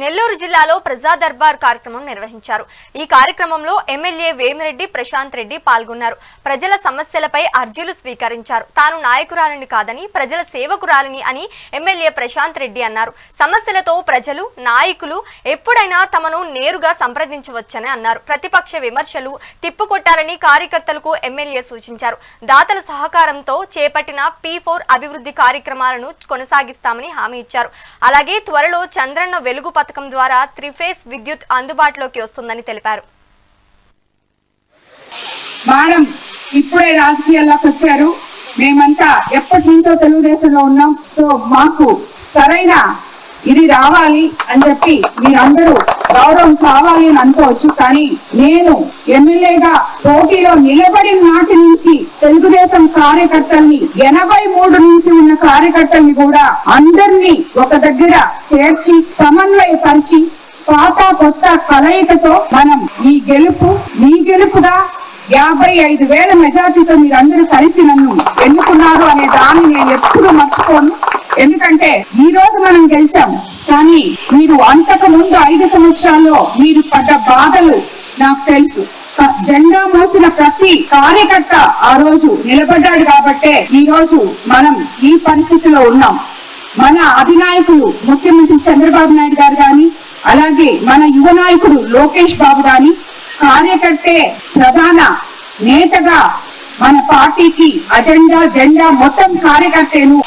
నెల్లూరు జిల్లాలో ప్రజా దర్బార్ కార్యక్రమం నిర్వహించారు. ఈ కార్యక్రమంలో ఎమ్మెల్యే వేమిరెడ్డి ప్రశాంత్ రెడ్డి పాల్గొన్నారు. ప్రజల సమస్యలపై అర్జీలు స్వీకరించారు. తాను నాయకురాలిని కాదని ప్రజల సేవకురాలిని అని ఎమ్మెల్యే ప్రశాంత్ రెడ్డి అన్నారు. సమస్యలతో ప్రజలు నాయకులు ఎప్పుడైనా తమను నేరుగా సంప్రదించవచ్చని అన్నారు. ప్రతిపక్ష విమర్శలు తిప్పుకొట్టారని కార్యకర్తలకు ఎమ్మెల్యే సూచించారు. దాతల సహకారంతో చేపట్టిన పీ ఫోర్ అభివృద్ధి కార్యక్రమాలను కొనసాగిస్తామని హామీ ఇచ్చారు. అలాగే త్వరలో చంద్రన్న వెలుగు పథకం ద్వారా త్రిఫేస్ విద్యుత్ అందుబాటులోకి వస్తుందని తెలిపారు. మేడం ఇప్పుడే రాజకీయాల్లోకి వచ్చారు. మేమంతా ఎప్పటి నుంచో తెలుగుదేశంలో ఉన్నాం. సో మాకు సరైన ఇది రావాలి అని చెప్పి మీరందరూ గౌరవం కావాలి అని అనుకోవచ్చు కానీ నేను ఎమ్మెల్యేగా పోటీలో నిలబడిన నాటి నుంచి తెలుగుదేశం కార్యకర్తల్ని ఎనభై మూడు నుంచి ఉన్న కార్యకర్తల్ని కూడా అందరినీ ఒక దగ్గర చేర్చి సమన్వయపరిచి పాత కొత్త కలయికతో మనం ఈ గెలుపు మీ గెలుపుగా యాభై ఐదు వేల మెజార్టీతో మీరందరూ కలిసి నన్ను ఎన్నుకున్నారు అనే దాని ఎందుకంటే ఈ రోజు మనం గెలిచాం. కానీ మీరు అంతకు ముందు ఐదు సంవత్సరాల్లో మీరు పడ్డ బాధలు నాకు తెలుసు. జెండా మోసిన ప్రతి కార్యకర్త ఆ రోజు నిలబడ్డాడు కాబట్టే ఈ రోజు మనం ఈ పరిస్థితిలో ఉన్నాం. మన అధినాయకులు ముఖ్యమంత్రి చంద్రబాబు నాయుడు గారు గాని అలాగే మన యువ నాయకుడు లోకేష్ బాబు గాని కార్యకర్తే ప్రధాన నేతగా మన పార్టీకి అజెండా జెండా మొత్తం కార్యకర్తను